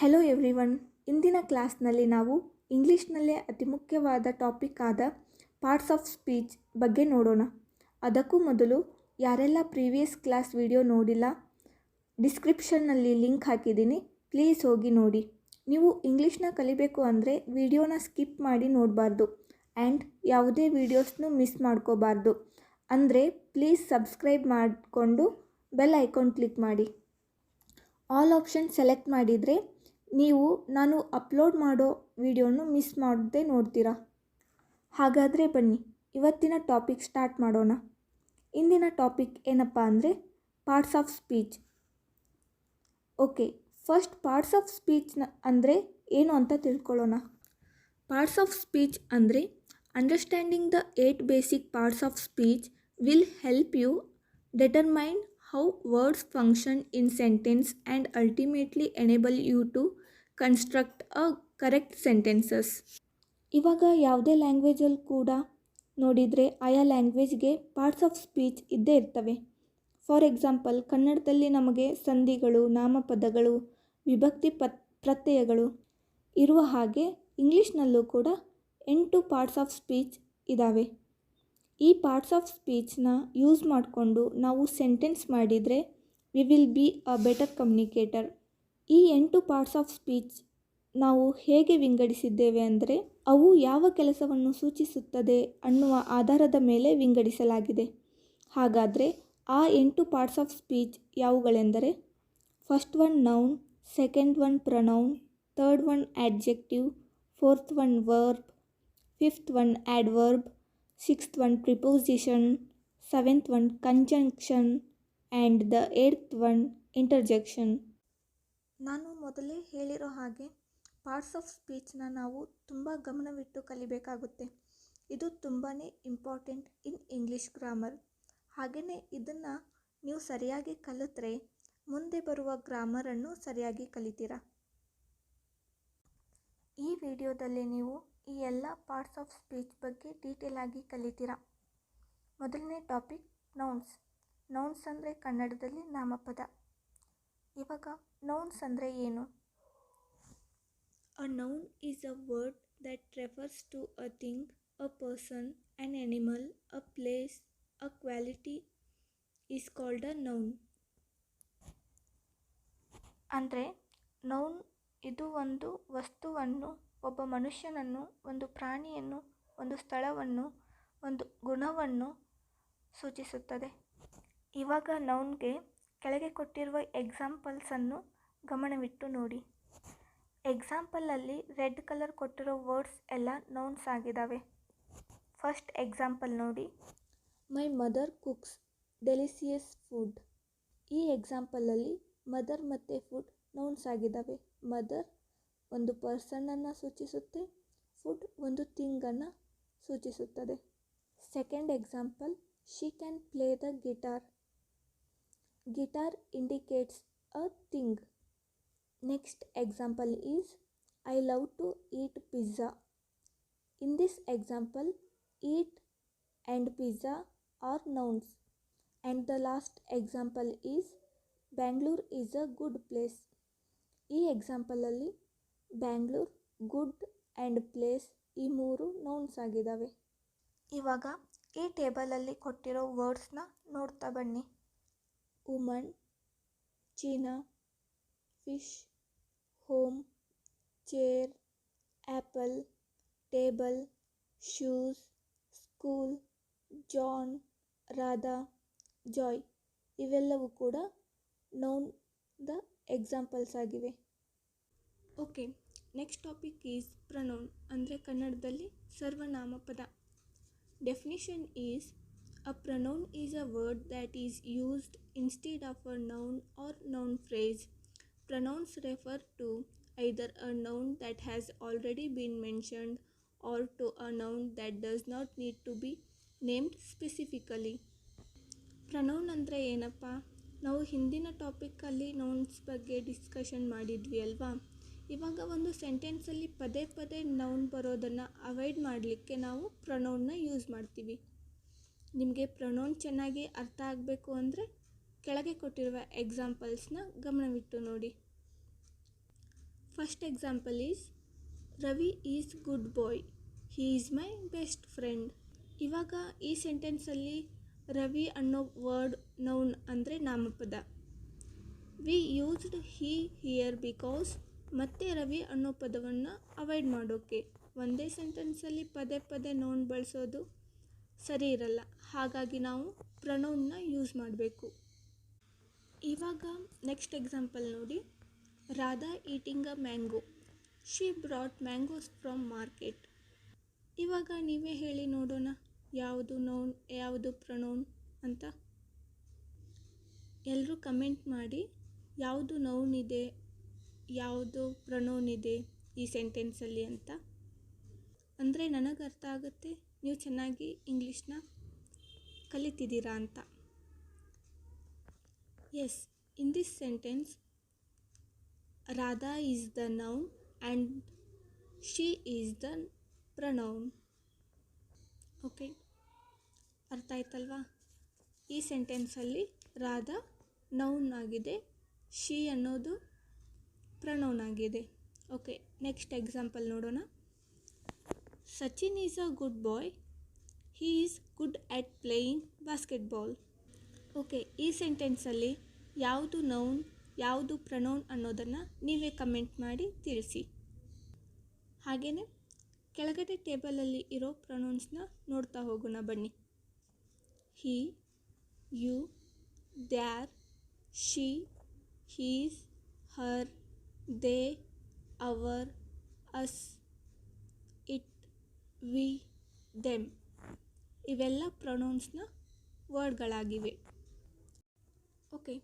Hello everyone ಇಂದಿನ ಕ್ಲಾಸ್ನಲ್ಲಿ ನಾವು ಇಂಗ್ಲೀಷ್ನಲ್ಲೇ ಅತಿ ಮುಖ್ಯವಾದ ಟಾಪಿಕ್ ಆದ ಪಾರ್ಟ್ಸ್ ಆಫ್ ಸ್ಪೀಚ್ ಬಗ್ಗೆ ನೋಡೋಣ. ಅದಕ್ಕೂ ಮೊದಲು ಯಾರೆಲ್ಲ ಪ್ರೀವಿಯಸ್ ಕ್ಲಾಸ್ ವಿಡಿಯೋ ನೋಡಿಲ್ಲ ಡಿಸ್ಕ್ರಿಪ್ಷನ್ನಲ್ಲಿ ಲಿಂಕ್ ಹಾಕಿದ್ದೀನಿ. ಪ್ಲೀಸ್ ಹೋಗಿ ನೋಡಿ. ನೀವು ಇಂಗ್ಲೀಷ್ನ ಕಲಿಬೇಕು ಅಂದರೆ ವಿಡಿಯೋನ ಸ್ಕಿಪ್ ಮಾಡಿ ನೋಡಬಾರ್ದು. ಆ್ಯಂಡ್ ಯಾವುದೇ ವೀಡಿಯೋಸ್ನೂ ಮಿಸ್ ಮಾಡ್ಕೋಬಾರ್ದು. ಅಂದರೆ ಪ್ಲೀಸ್ ಸಬ್ಸ್ಕ್ರೈಬ್ ಮಾಡಿಕೊಂಡು ಬೆಲ್ ಐಕಾನ್ ಕ್ಲಿಕ್ ಮಾಡಿ. ಆಲ್ ಆಪ್ಷನ್ ಸೆಲೆಕ್ಟ್ ಮಾಡಿದರೆ ನೀವು ನಾನು ಅಪ್ಲೋಡ್ ಮಾಡೋ ವಿಡಿಯೋನು ಮಿಸ್ ಮಾಡದೆ ನೋಡ್ತೀರಾ? ಹಾಗಾದರೆ ಬನ್ನಿ, ಇವತ್ತಿನ ಟಾಪಿಕ್ ಸ್ಟಾರ್ಟ್ ಮಾಡೋಣ. ಇಂದಿನ ಟಾಪಿಕ್ ಏನಪ್ಪ ಅಂದರೆ parts of speech okay first parts of ಸ್ಪೀಚ್ನ ಅಂದರೆ ಏನು ಅಂತ ತಿಳ್ಕೊಳ್ಳೋಣ. ಪಾರ್ಟ್ಸ್ ಆಫ್ ಸ್ಪೀಚ್ ಅಂದರೆ understanding the eight basic parts of speech will help you determine how words function in sentence and ultimately enable you to construct a correct sentences ಇವಾಗ ಯಾವುದೇ ಲ್ಯಾಂಗ್ವೇಜಲ್ಲಿ ಕೂಡ ನೋಡಿದರೆ ಆಯಾ ಲ್ಯಾಂಗ್ವೇಜ್ಗೆ ಪಾರ್ಟ್ಸ್ ಆಫ್ ಸ್ಪೀಚ್ ಇದ್ದೇ ಇರ್ತವೆ. For example ಕನ್ನಡದಲ್ಲಿ ನಮಗೆ ಸಂಧಿಗಳು, ನಾಮಪದಗಳು, ವಿಭಕ್ತಿ ಪತ್, ಪ್ರತ್ಯಯಗಳು ಇರುವ ಹಾಗೆ ಇಂಗ್ಲೀಷ್ನಲ್ಲೂ ಕೂಡ ಎಂಟು ಪಾರ್ಟ್ಸ್ ಆಫ್ ಸ್ಪೀಚ್ ಇದ್ದಾವೆ ಈ ಪಾರ್ಟ್ಸ್ ಆಫ್ ಸ್ಪೀಚ್ನ ಯೂಸ್ ಮಾಡಿಕೊಂಡು ನಾವು ಸೆಂಟೆನ್ಸ್ ಮಾಡಿದರೆ we will be a better communicator ಈ ಎಂಟು ಪಾರ್ಟ್ಸ್ ಆಫ್ ಸ್ಪೀಚ್ ನಾವು ಹೇಗೆ ವಿಂಗಡಿಸಿದ್ದೇವೆ ಅಂದರೆ ಅವು ಯಾವ ಕೆಲಸವನ್ನು ಸೂಚಿಸುತ್ತದೆ ಅನ್ನುವ ಆಧಾರದ ಮೇಲೆ ವಿಂಗಡಿಸಲಾಗಿದೆ. ಹಾಗಾದರೆ ಆ ಎಂಟು parts of speech ಯಾವುಗಳೆಂದರೆ first one noun second one pronoun third one adjective fourth one verb fifth one adverb sixth one preposition seventh one conjunction and the eighth one interjection ನಾನು ಮೊದಲೇ ಹೇಳಿರೋ ಹಾಗೆ ಪಾರ್ಟ್ಸ್ ಆಫ್ ಸ್ಪೀಚ್ನ ನಾವು ತುಂಬ ಗಮನವಿಟ್ಟು ಕಲಿಬೇಕಾಗುತ್ತೆ. ಇದು ತುಂಬಾ important in English grammar ಹಾಗೆಯೇ ಇದನ್ನು ನೀವು ಸರಿಯಾಗಿ ಕಲಿತ್ರೆ ಮುಂದೆ ಬರುವ ಗ್ರಾಮರನ್ನು ಸರಿಯಾಗಿ ಕಲಿತೀರ? ಈ ವಿಡಿಯೋದಲ್ಲಿ ನೀವು ಈ ಎಲ್ಲ ಪಾರ್ಟ್ಸ್ ಆಫ್ ಸ್ಪೀಚ್ ಬಗ್ಗೆ ಡೀಟೇಲ್ ಆಗಿ ಕಲಿತೀರ? ಮೊದಲನೇ ಟಾಪಿಕ್ ನೌನ್ಸ್ ನೌನ್ಸ್ ಅಂದರೆ ಕನ್ನಡದಲ್ಲಿ ನಾಮಪದ. ಇವಾಗ ನೌನ್ಸ್ ಅಂದರೆ ಏನು? A noun is a word that refers to a thing a person an animal a place a quality is called a noun ಅಂದರೆ ನೌನ್ ಇದು ಒಂದು ವಸ್ತುವನ್ನು ಒಬ್ಬ ಮನುಷ್ಯನನ್ನು ಒಂದು ಪ್ರಾಣಿಯನ್ನು ಒಂದು ಸ್ಥಳವನ್ನು ಒಂದು ಗುಣವನ್ನು ಸೂಚಿಸುತ್ತದೆ. ಇವಾಗ ನೌನ್ಗೆ ಕೆಳಗೆ ಕೊಟ್ಟಿರುವ ಎಕ್ಸಾಂಪಲ್ಸನ್ನು ಗಮನವಿಟ್ಟು ನೋಡಿ. ಎಕ್ಸಾಂಪಲಲ್ಲಿ ರೆಡ್ ಕಲರ್ ಕೊಟ್ಟಿರೋ ವರ್ಡ್ಸ್ ಎಲ್ಲ ನೌನ್ಸ್ ಆಗಿದ್ದಾವೆ ಫಸ್ಟ್ ಎಕ್ಸಾಂಪಲ್ ನೋಡಿ. My mother cooks delicious food ಈ ಎಕ್ಸಾಂಪಲಲ್ಲಿ ಮದರ್ ಮತ್ತು ಫುಡ್ ನೌನ್ಸ್ ಆಗಿದ್ದಾವೆ ಮದರ್ ಒಂದು ಪರ್ಸನನ್ನು ಸೂಚಿಸುತ್ತೆ ಫುಡ್ ಒಂದು ಥಿಂಗನ್ನು ಸೂಚಿಸುತ್ತದೆ. Second example she can play the guitar guitar indicates a thing next example is I love to eat pizza in this example eat and pizza are nouns and the last example is Bangalore is a good place ಈ ಎಕ್ಸಾಂಪಲಲ್ಲಿ Bangalore good and place ಈ ಮೂರು nouns ಆಗಿದ್ದಾವೆ ಇವಾಗ ಈ ಟೇಬಲಲ್ಲಿ ಕೊಟ್ಟಿರೋ ವರ್ಡ್ಸ್ನ ನೋಡ್ತಾ ಬನ್ನಿ. Woman China, fish, home, chair apple table, shoes, school, John, Radha, joy ಇವೆಲ್ಲವೂ ಕೂಡ ನೌನ್ ದ ಎಕ್ಸಾಂಪಲ್ಸ್ ಆಗಿವೆ. Okay, next topic is pronoun ಅಂದರೆ ಕನ್ನಡದಲ್ಲಿ ಸರ್ವನಾಮ ಪದ definition is a pronoun is a word that is used instead of a noun or noun phrase pronouns refer to either a noun that has already been mentioned or to a noun that does not need to be named specifically pronoun ಅಂದರೆ ಏನಪ್ಪ? ನಾವು ಹಿಂದಿನ ಟಾಪಿಕ್ಕಲ್ಲಿ nouns ಬಗ್ಗೆ discussion ಮಾಡಿದ್ವಿ ಅಲ್ವಾ? ಇವಾಗ ಒಂದು ಸೆಂಟೆನ್ಸಲ್ಲಿ ಪದೇ ಪದೇ ನೌನ್ ಬರೋದನ್ನು ಅವಾಯ್ಡ್ ಮಾಡಲಿಕ್ಕೆ ನಾವು ಪ್ರೊನೌನ್ನ ಯೂಸ್ ಮಾಡ್ತೀವಿ. ನಿಮಗೆ ಪ್ರೊನೌನ್ ಚೆನ್ನಾಗಿ ಅರ್ಥ ಆಗಬೇಕು ಅಂದರೆ ಕೆಳಗೆ ಕೊಟ್ಟಿರುವ ಎಕ್ಸಾಂಪಲ್ಸ್ನ ಗಮನವಿಟ್ಟು ನೋಡಿ. First example is Ravi is good boy he is my best friend ಇವಾಗ ಈ ಸೆಂಟೆನ್ಸಲ್ಲಿ ರವಿ ಅನ್ನೋ ವರ್ಡ್ ನೌನ್ ಅಂದರೆ ನಾಮಪದ. We used he here because ಮತ್ತೆ ರವಿ ಅನ್ನೋ ಪದವನ್ನು ಅವಾಯ್ಡ್ ಮಾಡೋಕ್ಕೆ ಒಂದೇ ಸೆಂಟೆನ್ಸಲ್ಲಿ ಪದೇ ಪದೇ ನೌನ್ ಬಳಸೋದು ಸರಿ ಇರಲ್ಲ. ಹಾಗಾಗಿ ನಾವು ಪ್ರನೌನ್ನ ಯೂಸ್ ಮಾಡಬೇಕು. ಇವಾಗ ನೆಕ್ಸ್ಟ್ ಎಕ್ಸಾಂಪಲ್ ನೋಡಿ. Radha eating a mango she brought mangoes from market ಇವಾಗ ನೀವೇ ಹೇಳಿ ನೋಡೋಣ. ಯಾವುದು ನೌನ್ ಯಾವುದು ಪ್ರನೌನ್ ಅಂತ. ಎಲ್ಲರೂ ಕಮೆಂಟ್ ಮಾಡಿ ಯಾವುದು ನೌನ್ ಇದೆ, ಯಾವುದು ಪ್ರನೌನ್ ಇದೆ ಈ ಸೆಂಟೆನ್ಸಲ್ಲಿ ಅಂತ. ಅಂದರೆ ನನಗೆ ಅರ್ಥ ಆಗುತ್ತೆ? ನೀವು ಚೆನ್ನಾಗಿ ಇಂಗ್ಲೀಷ್ನ ಕಲಿತಿದ್ದೀರಾ ಅಂತ. Yes in this sentence Radha is the noun and she is the pronoun okay ಅರ್ಥ ಆಯ್ತಲ್ವಾ? ಈ ಸೆಂಟೆನ್ಸಲ್ಲಿ ರಾಧಾ ನೌನ್ ಆಗಿದೆ ಶಿ ಅನ್ನೋದು ಪ್ರನೌನ್ ಆಗಿದೆ. ಓಕೆ ನೆಕ್ಸ್ಟ್ ಎಕ್ಸಾಂಪಲ್ ನೋಡೋಣ. Sachin is a good boy he is good at playing basketball okay ಈ ಸೆಂಟೆನ್ಸಲ್ಲಿ ಯಾವುದು ನೌನ್ ಯಾವುದು ಪ್ರನೌನ್ ಅನ್ನೋದನ್ನು ನೀವೇ ಕಮೆಂಟ್ ಮಾಡಿ ತಿಳಿಸಿ. ಹಾಗೆಯೇ ಕೆಳಗಡೆ ಟೇಬಲಲ್ಲಿ ಇರೋ ಪ್ರೊನೌನ್ಸ್ನ ನೋಡ್ತಾ ಹೋಗೋಣ ಬನ್ನಿ. He you their she his her they our us we, them ಇವೆಲ್ಲ ಪ್ರೊನೌನ್ಸ್ನ ವರ್ಡ್ಗಳಾಗಿವೆ. Okay,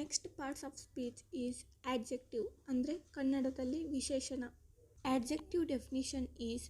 next parts of speech is adjective, ಅಂದರೆ ಕನ್ನಡದಲ್ಲಿ ವಿಶೇಷಣ. Adjective definition is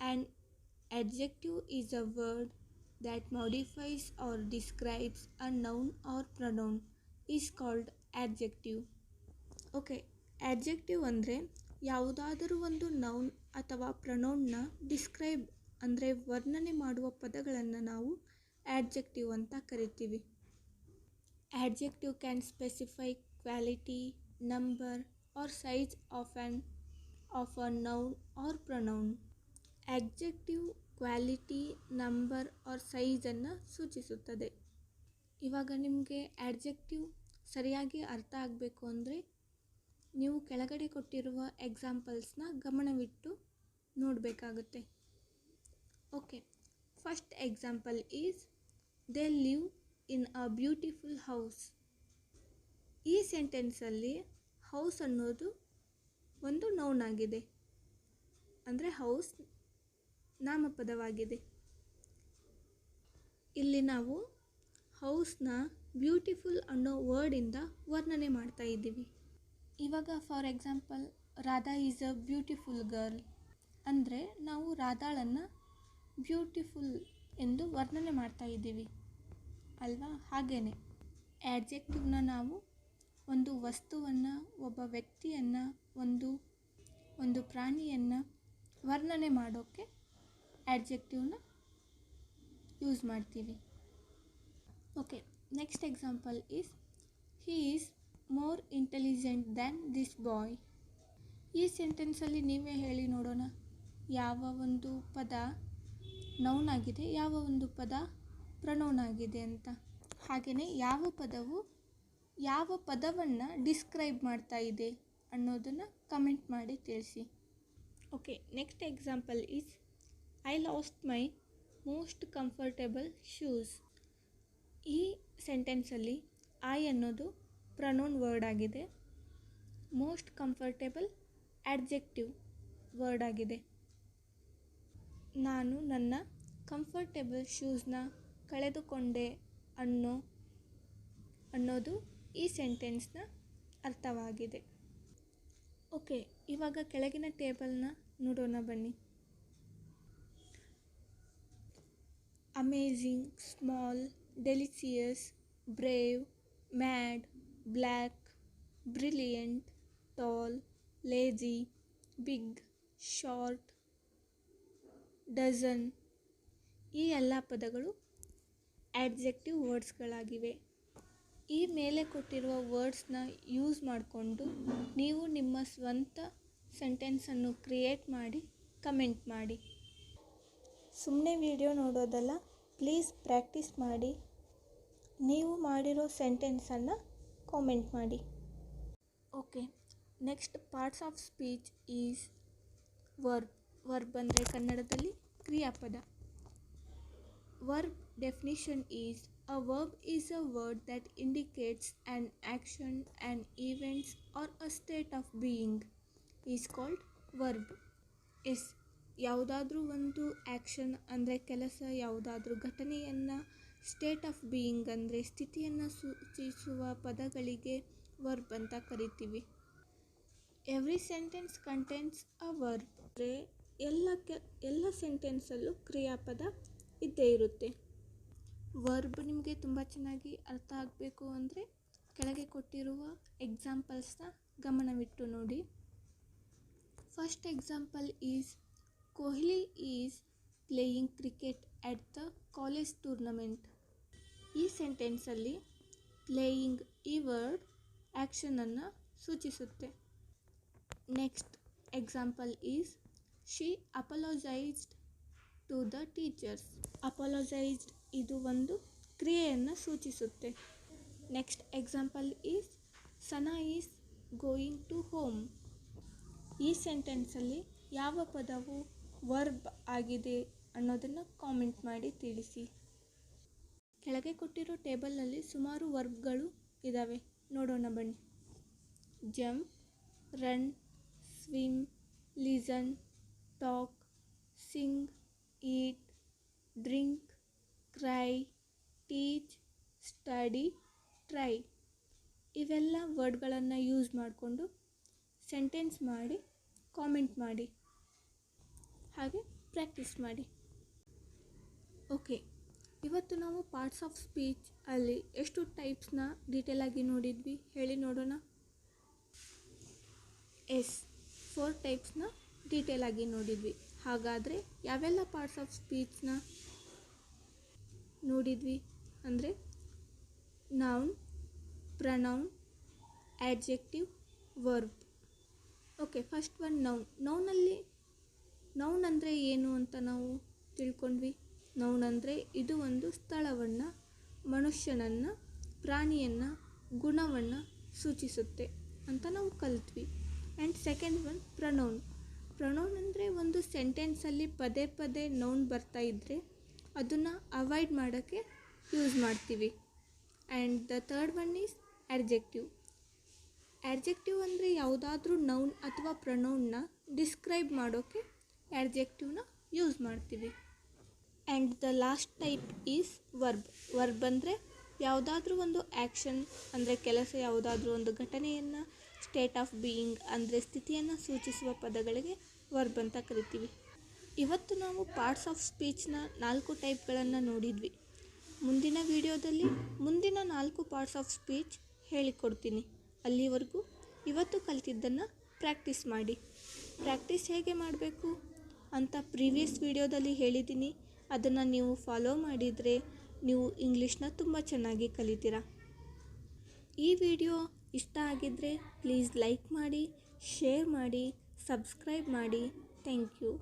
and adjective is a word that modifies or describes a noun or pronoun, is called adjective. Okay adjective ಅಂದರೆ ಯಾವುದಾದರೂ ಒಂದು noun ಅಥವಾ ಪ್ರನೌನ್ನ ಡಿಸ್ಕ್ರೈಬ್ ಅಂದರೆ ವರ್ಣನೆ ಮಾಡುವ ಪದಗಳನ್ನು ನಾವು ಆ್ಯಡ್ಜೆಕ್ಟಿವ್ ಅಂತ ಕರಿತೀವಿ. Adjective can specify quality, number or size of an of a noun or pronoun adjective quality, number or ಸೈಜನ್ನು ಸೂಚಿಸುತ್ತದೆ. ಇವಾಗ ನಿಮಗೆ ಆ್ಯಡ್ಜೆಕ್ಟಿವ್ ಸರಿಯಾಗಿ ಅರ್ಥ ಆಗಬೇಕು ಅಂದರೆ ನೀವು ಕೆಳಗಡೆ ಕೊಟ್ಟಿರುವ ಎಕ್ಸಾಂಪಲ್ಸ್ನ ಗಮನವಿಟ್ಟು ನೋಡಬೇಕಾಗುತ್ತೆ. Okay first example is they live in a beautiful house ಈ ಸೆಂಟೆನ್ಸಲ್ಲಿ ಹೌಸ್ ಅನ್ನೋದು ಒಂದು ನೌನ್ ಆಗಿದೆ. ಅಂದರೆ ಹೌಸ್ ನಾಮಪದವಾಗಿದೆ. ಇಲ್ಲಿ ನಾವು ಹೌಸ್ನ ಬ್ಯೂಟಿಫುಲ್ ಅನ್ನೋ ವರ್ಡಿಂದ ವರ್ಣನೆ ಮಾಡ್ತಾ ಇದ್ದೀವಿ. ಇವಾಗ for example, Radha is a beautiful girl. ಅಂದರೆ ನಾವು ರಾಧಾಳನ್ನು ಬ್ಯೂಟಿಫುಲ್ ಎಂದು ವರ್ಣನೆ ಮಾಡ್ತಾ ಇದ್ದೀವಿ. ಅಲ್ವಾ? ಹಾಗೇ ಆ್ಯಡ್ಜೆಕ್ಟಿವ್ನ ನಾವು ಒಂದು ವಸ್ತುವನ್ನು, ಒಬ್ಬ ವ್ಯಕ್ತಿಯನ್ನು, ಒಂದು ಒಂದು ಪ್ರಾಣಿಯನ್ನು ವರ್ಣನೆ ಮಾಡೋಕ್ಕೆ ಆ್ಯಡ್ಜೆಕ್ಟಿವ್ನ ಯೂಸ್ ಮಾಡ್ತೀವಿ. Okay, next example is he is more intelligent than this boy ಈ ಸೆಂಟೆನ್ಸಲ್ಲಿ ನೀವೇ ಹೇಳಿ ನೋಡೋಣ. ಯಾವ ಒಂದು ಪದ ನೌನ್ ಆಗಿದೆ, ಯಾವ ಒಂದು ಪದ ಪ್ರನೌನ್ ಆಗಿದೆ ಅಂತ. ಹಾಗೆಯೇ ಯಾವ ಪದವು ಯಾವ ಪದವನ್ನು ಡಿಸ್ಕ್ರೈಬ್ ಮಾಡ್ತಾ ಇದೆ ಅನ್ನೋದನ್ನು ಕಮೆಂಟ್ ಮಾಡಿ ತಿಳಿಸಿ. Okay next example is I lost my most comfortable shoes ಈ ಸೆಂಟೆನ್ಸಲ್ಲಿ ಐ ಅನ್ನೋದು ಪ್ರನೌನ್ ವರ್ಡ್ ಆಗಿದೆ. ಮೋಸ್ಟ್ ಕಂಫರ್ಟೇಬಲ್ ಆಡ್ಜೆಕ್ಟಿವ್ ವರ್ಡ್ ಆಗಿದೆ. ನಾನು ನನ್ನ ಕಂಫರ್ಟೇಬಲ್ ಶೂಸ್ನ ಕಳೆದುಕೊಂಡೆ ಅನ್ನೋ, ಅನ್ನೋದು ಈ ಸೆಂಟೆನ್ಸ್ನ ಅರ್ಥವಾಗಿದೆ. ಓಕೆ, ಇವಾಗ ಕೆಳಗಿನ ಟೇಬಲ್ನ ನೋಡೋಣ ಬನ್ನಿ. Amazing small delicious brave, mad black, brilliant, tall, lazy, big, short, dozen ಈ ಎಲ್ಲ ಪದಗಳು ಆಡ್ಜೆಕ್ಟಿವ್ ವರ್ಡ್ಸ್ಗಳಾಗಿವೆ. ಈ ಮೇಲೆ ಕೊಟ್ಟಿರುವ ವರ್ಡ್ಸ್ನ ಯೂಸ್ ಮಾಡಿಕೊಂಡು ನೀವು ನಿಮ್ಮ ಸ್ವಂತ ಸೆಂಟೆನ್ಸನ್ನು ಕ್ರಿಯೇಟ್ ಮಾಡಿ ಕಮೆಂಟ್ ಮಾಡಿ. ಸುಮ್ಮನೆ ವಿಡಿಯೋ ನೋಡೋದಲ್ಲ, ಪ್ಲೀಸ್ ಪ್ರಾಕ್ಟೀಸ್ ಮಾಡಿ. ನೀವು ಮಾಡಿರೋ ಸೆಂಟೆನ್ಸನ್ನು ಕಾಮೆಂಟ್ ಮಾಡಿ. Okay next parts of speech is verb verb ಅಂದರೆ ಕನ್ನಡದಲ್ಲಿ ಕ್ರಿಯಾಪದ. Verb definition is a verb is a word that indicates an action and events or a state of being is called verb is ಯಾವುದಾದ್ರೂ ಒಂದು action ಅಂದರೆ ಕೆಲಸ, ಯಾವುದಾದ್ರೂ ಘಟನೆಯನ್ನು state of being ಅಂದರೆ ಸ್ಥಿತಿಯನ್ನು ಸೂಚಿಸುವ ಪದಗಳಿಗೆ ವರ್ಬ್ ಅಂತ ಕರಿತೀವಿ. Every sentence contains a verb ಅಂದರೆ ಎಲ್ಲ ಕೆ, ಎಲ್ಲ ಸೆಂಟೆನ್ಸಲ್ಲೂ ಕ್ರಿಯಾಪದ ಇದ್ದೇ ಇರುತ್ತೆ. ವರ್ಬ್ ನಿಮಗೆ ತುಂಬ ಚೆನ್ನಾಗಿ ಅರ್ಥ ಆಗಬೇಕು ಅಂದರೆ ಕೆಳಗೆ ಕೊಟ್ಟಿರುವ ಎಕ್ಸಾಂಪಲ್ಸ್ನ ಗಮನವಿಟ್ಟು ನೋಡಿ. First example is Kohli is playing cricket at the college tournament ಈ ಸೆಂಟೆನ್ಸಲ್ಲಿ ಪ್ಲೇಯಿಂಗ್ ಈ ವರ್ಡ್ ಆ್ಯಕ್ಷನನ್ನು ಸೂಚಿಸುತ್ತೆ. Next example is, she apologized to the teachers. Apologized ಇದು ಒಂದು ಕ್ರಿಯೆಯನ್ನು ಸೂಚಿಸುತ್ತೆ. Next example is, Sana is going to home. ಈ ಸೆಂಟೆನ್ಸಲ್ಲಿ ಯಾವ ಪದವು ವರ್ಬ್ ಆಗಿದೆ ಅನ್ನೋದನ್ನು ಕಾಮೆಂಟ್ ಮಾಡಿ ತಿಳಿಸಿ. ಕೆಳಗೆ ಕೊಟ್ಟಿರೋ ಟೇಬಲ್ನಲ್ಲಿ ಸುಮಾರು ವರ್ಬ್ಗಳು ಇದ್ದಾವೆ ನೋಡೋಣ ಬನ್ನಿ. Jump, run, swim, listen, talk, sing, eat, drink, cry, teach, study, try. ಇವೆಲ್ಲ ವರ್ಡ್ಗಳನ್ನು ಯೂಸ್ ಮಾಡಿಕೊಂಡು ಸೆಂಟೆನ್ಸ್ ಮಾಡಿ, ಕಾಮೆಂಟ್ ಮಾಡಿ. ಹಾಗೆ ಪ್ರಾಕ್ಟೀಸ್ ಮಾಡಿ. ಓಕೆ. ಇವತ್ತು ನಾವು ಪಾರ್ಟ್ಸ್ ಆಫ್ ಸ್ಪೀಚ್ ಅಲ್ಲಿ ಎಷ್ಟು ಟೈಪ್ಸ್ನ ಡೀಟೇಲಾಗಿ ನೋಡಿದ್ವಿ? ಹೇಳಿ ನೋಡೋಣ. ಎಸ್ ಫೋರ್ ಟೈಪ್ಸ್ನ ಡೀಟೇಲಾಗಿ ನೋಡಿದ್ವಿ. ಹಾಗಾದರೆ ಯಾವೆಲ್ಲ ಪಾರ್ಟ್ಸ್ ಆಫ್ ಸ್ಪೀಚ್ನ ನೋಡಿದ್ವಿ? ಅಂದರೆ noun pronoun adjective verb okay first one noun ನೌನಲ್ಲಿ noun ಅಂದರೆ ಏನು ಅಂತ ನಾವು ತಿಳ್ಕೊಂಡ್ವಿ? ನೌನ್ ಅಂದರೆ ಇದು ಒಂದು ಸ್ಥಳವನ್ನು ಮನುಷ್ಯನನ್ನು, ಪ್ರಾಣಿಯನ್ನು, ಗುಣವನ್ನು ಸೂಚಿಸುತ್ತೆ ಅಂತ ನಾವು ಕಲಿತ್ವಿ. And second one pronoun pronoun ಅಂದರೆ ಒಂದು ಸೆಂಟೆನ್ಸಲ್ಲಿ ಪದೇ ಪದೇ ನೌನ್ ಬರ್ತಾ ಇದ್ದರೆ ಅದನ್ನು ಅವಾಯ್ಡ್ ಮಾಡೋಕ್ಕೆ ಯೂಸ್ ಮಾಡ್ತೀವಿ. And the third one is adjective adjective ಅಂದರೆ ಯಾವುದಾದ್ರೂ ನೌನ್ ಅಥವಾ ಪ್ರನೌನ್ನ ಡಿಸ್ಕ್ರೈಬ್ ಮಾಡೋಕ್ಕೆ ಆಡ್ಜೆಕ್ಟಿವ್ನ ಯೂಸ್ ಮಾಡ್ತೀವಿ. And the last type is verb verb ಅಂದರೆ ಯಾವುದಾದ್ರೂ ಒಂದು ಆ್ಯಕ್ಷನ್ ಅಂದರೆ ಕೆಲಸ, ಯಾವುದಾದ್ರೂ ಒಂದು ಘಟನೆಯನ್ನು ಸ್ಟೇಟ್ ಆಫ್ ಬೀಯಿಂಗ್ ಅಂದರೆ ಸ್ಥಿತಿಯನ್ನು ಸೂಚಿಸುವ ಪದಗಳಿಗೆ ವರ್ಬ್ ಅಂತ ಕರಿತೀವಿ. ಇವತ್ತು ನಾವು ಪಾರ್ಟ್ಸ್ ಆಫ್ ಸ್ಪೀಚ್ನ ನಾಲ್ಕು ಟೈಪ್ಗಳನ್ನು ನೋಡಿದ್ವಿ. ಮುಂದಿನ ವಿಡಿಯೋದಲ್ಲಿ ಮುಂದಿನ ನಾಲ್ಕು ಪಾರ್ಟ್ಸ್ ಆಫ್ ಸ್ಪೀಚ್ ಹೇಳಿಕೊಡ್ತೀನಿ. ಅಲ್ಲಿವರೆಗೂ ಇವತ್ತು ಕಲಿತಿದ್ದನ್ನು ಪ್ರಾಕ್ಟೀಸ್ ಮಾಡಿ. ಪ್ರಾಕ್ಟೀಸ್ ಹೇಗೆ ಮಾಡಬೇಕು? ಅಂತ ಪ್ರೀವಿಯಸ್ ವಿಡಿಯೋದಲ್ಲಿ ಹೇಳಿದ್ದೀನಿ. ಅದನ್ನು ನೀವು ಫಾಲೋ ಮಾಡಿದರೆ ನೀವು ಇಂಗ್ಲೀಷ್ನ ತುಂಬ ಚೆನ್ನಾಗಿ ಕಲಿತೀರ. ಈ ವಿಡಿಯೋ ಇಷ್ಟ ಆಗಿದ್ದರೆ ಪ್ಲೀಸ್ ಲೈಕ್ ಮಾಡಿ ಶೇರ್ ಮಾಡಿ ಸಬ್ಸ್ಕ್ರೈಬ್ ಮಾಡಿ. Thank you